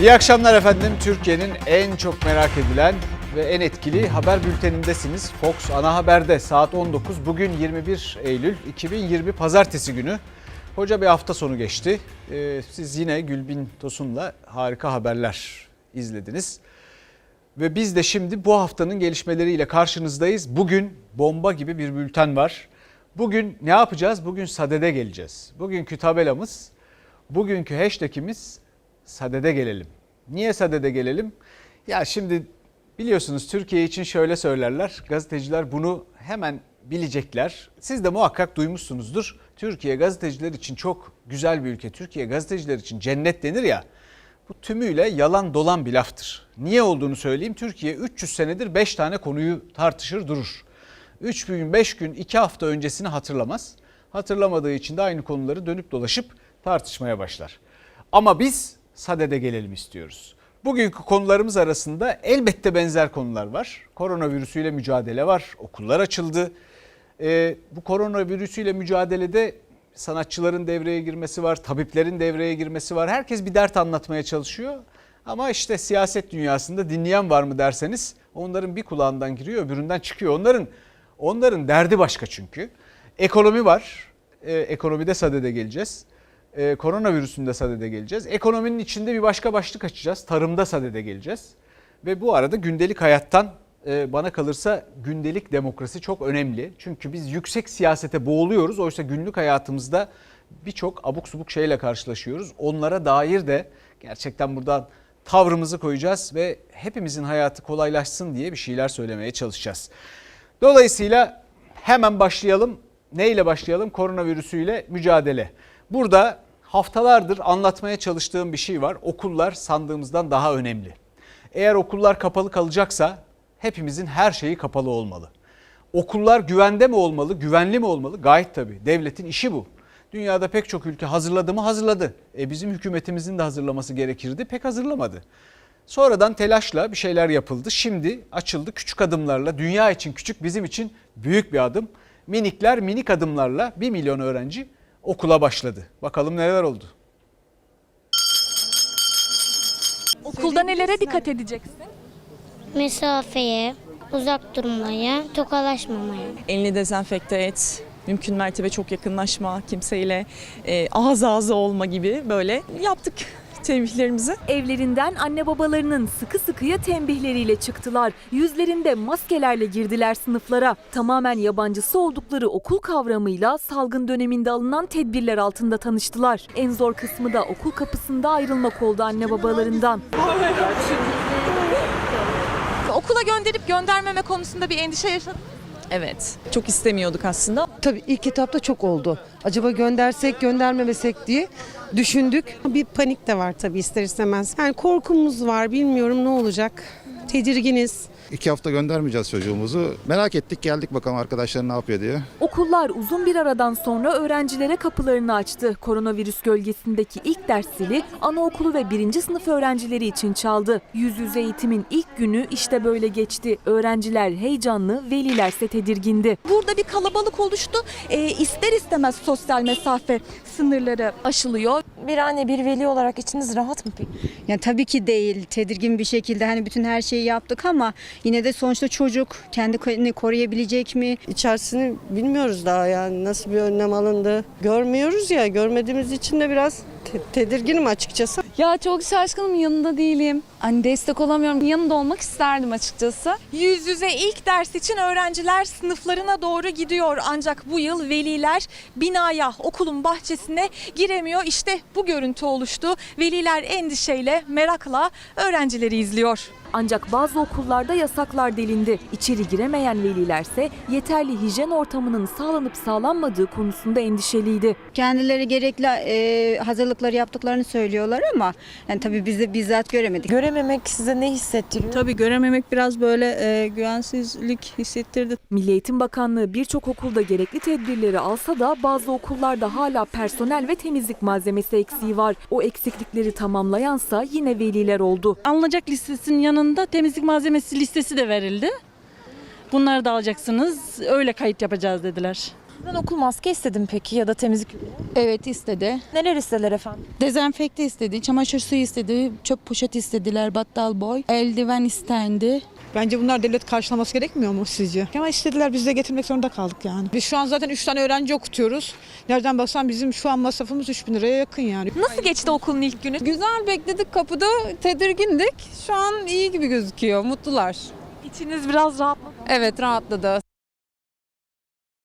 İyi akşamlar efendim. Türkiye'nin en çok merak edilen ve en etkili haber bültenindesiniz. Fox Ana Haber'de saat 19. Bugün 21 Eylül 2020 Pazartesi günü. Hoca bir hafta sonu geçti. Ee, siz yine Gülbin Tosun'la harika haberler izlediniz. Ve biz de şimdi bu haftanın gelişmeleriyle karşınızdayız. Bugün bomba gibi bir bülten var. Bugün ne yapacağız? Bugün sadede geleceğiz. Bugünkü tabelamız, bugünkü hashtagimiz sadede gelelim. Niye sadede gelelim? Ya şimdi biliyorsunuz Türkiye için şöyle söylerler. Gazeteciler bunu hemen bilecekler. Siz de muhakkak duymuşsunuzdur. Türkiye gazeteciler için çok güzel bir ülke. Türkiye gazeteciler için cennet denir ya. Bu tümüyle yalan dolan bir laftır. Niye olduğunu söyleyeyim. Türkiye 300 senedir 5 tane konuyu tartışır durur. 3 gün, 5 gün, 2 hafta öncesini hatırlamaz. Hatırlamadığı için de aynı konuları dönüp dolaşıp tartışmaya başlar. Ama biz sadede gelelim istiyoruz. Bugünkü konularımız arasında elbette benzer konular var. Koronavirüsüyle mücadele var. Okullar açıldı. Ee, bu koronavirüsüyle mücadelede sanatçıların devreye girmesi var, tabiplerin devreye girmesi var. Herkes bir dert anlatmaya çalışıyor. Ama işte siyaset dünyasında dinleyen var mı derseniz onların bir kulağından giriyor, öbüründen çıkıyor. Onların onların derdi başka çünkü. Ekonomi var. Ee, ekonomide sadede geleceğiz. Ee, koronavirüsünde sadede geleceğiz. Ekonominin içinde bir başka başlık açacağız. Tarımda sadede geleceğiz. Ve bu arada gündelik hayattan e, bana kalırsa gündelik demokrasi çok önemli. Çünkü biz yüksek siyasete boğuluyoruz. Oysa günlük hayatımızda birçok abuk subuk şeyle karşılaşıyoruz. Onlara dair de gerçekten buradan tavrımızı koyacağız ve hepimizin hayatı kolaylaşsın diye bir şeyler söylemeye çalışacağız. Dolayısıyla hemen başlayalım. Neyle başlayalım? Koronavirüsüyle mücadele. Burada haftalardır anlatmaya çalıştığım bir şey var. Okullar sandığımızdan daha önemli. Eğer okullar kapalı kalacaksa hepimizin her şeyi kapalı olmalı. Okullar güvende mi olmalı, güvenli mi olmalı? Gayet tabii. Devletin işi bu. Dünyada pek çok ülke hazırladı mı hazırladı. E bizim hükümetimizin de hazırlaması gerekirdi. Pek hazırlamadı. Sonradan telaşla bir şeyler yapıldı. Şimdi açıldı küçük adımlarla. Dünya için küçük, bizim için büyük bir adım. Minikler minik adımlarla 1 milyon öğrenci okula başladı. Bakalım neler oldu. Okulda nelere dikkat edeceksin? mesafeye, uzak durmaya, tokalaşmamaya. Elini dezenfekte et. Mümkün mertebe çok yakınlaşma kimseyle. E, ağız ağza olma gibi böyle yaptık tembihlerimizi. Evlerinden anne babalarının sıkı sıkıya tembihleriyle çıktılar. Yüzlerinde maskelerle girdiler sınıflara. Tamamen yabancısı oldukları okul kavramıyla salgın döneminde alınan tedbirler altında tanıştılar. En zor kısmı da okul kapısında ayrılmak oldu anne babalarından. Okula gönderip göndermeme konusunda bir endişe yaşadın Evet. Çok istemiyorduk aslında. Tabii ilk etapta çok oldu. Acaba göndersek göndermemesek diye düşündük. Bir panik de var tabii ister istemez. Yani korkumuz var bilmiyorum ne olacak. Tedirginiz. İki hafta göndermeyeceğiz çocuğumuzu. Merak ettik geldik bakalım arkadaşlar ne yapıyor diye. Okullar uzun bir aradan sonra öğrencilere kapılarını açtı. Koronavirüs gölgesindeki ilk ders zili anaokulu ve birinci sınıf öğrencileri için çaldı. Yüz yüze eğitimin ilk günü işte böyle geçti. Öğrenciler heyecanlı, velilerse tedirgindi. Burada bir kalabalık oluştu. E, ister istemez sosyal mesafe sınırları aşılıyor. Bir anne bir veli olarak içiniz rahat mı peki? Yani tabii ki değil. Tedirgin bir şekilde hani bütün her şeyi yaptık ama yine de sonuçta çocuk kendi kendini koruyabilecek mi? İçerisini bilmiyoruz daha yani nasıl bir önlem alındı. Görmüyoruz ya görmediğimiz için de biraz te- tedirginim açıkçası. Ya çok şaşkınım yanında değilim. Hani destek olamıyorum. Yanında olmak isterdim açıkçası. Yüz yüze ilk ders için öğrenciler sınıflarına doğru gidiyor. Ancak bu yıl veliler binaya, okulun bahçesine giremiyor. İşte bu görüntü oluştu. Veliler endişeyle, merakla öğrencileri izliyor. Ancak bazı okullarda yasaklar delindi. İçeri giremeyen velilerse yeterli hijyen ortamının sağlanıp sağlanmadığı konusunda endişeliydi. Kendileri gerekli e, hazırlıkları yaptıklarını söylüyorlar ama yani tabii biz de bizzat göremedik. Görememek size ne hissettiriyor? Tabii görememek biraz böyle e, güvensizlik hissettirdi. Milli Eğitim Bakanlığı birçok okulda gerekli tedbirleri alsa da bazı okullarda hala personel ve temizlik malzemesi eksiği var. O eksiklikleri tamamlayansa yine veliler oldu. Alınacak listesinin yanında temizlik malzemesi listesi de verildi. Bunları da alacaksınız. Öyle kayıt yapacağız dediler. Sizden okul maske istedim peki ya da temizlik ürünü? Evet istedi. Neler istediler efendim? Dezenfekte istedi, çamaşır suyu istedi, çöp poşeti istediler, battal boy, eldiven istendi. Bence bunlar devlet karşılaması gerekmiyor mu sizce? Ama istediler biz de getirmek zorunda kaldık yani. Biz şu an zaten 3 tane öğrenci okutuyoruz. Nereden baksan bizim şu an masrafımız 3000 liraya yakın yani. Nasıl geçti okulun ilk günü? Güzel bekledik kapıda, tedirgindik. Şu an iyi gibi gözüküyor, mutlular. İçiniz biraz rahatladı. Evet rahatladı.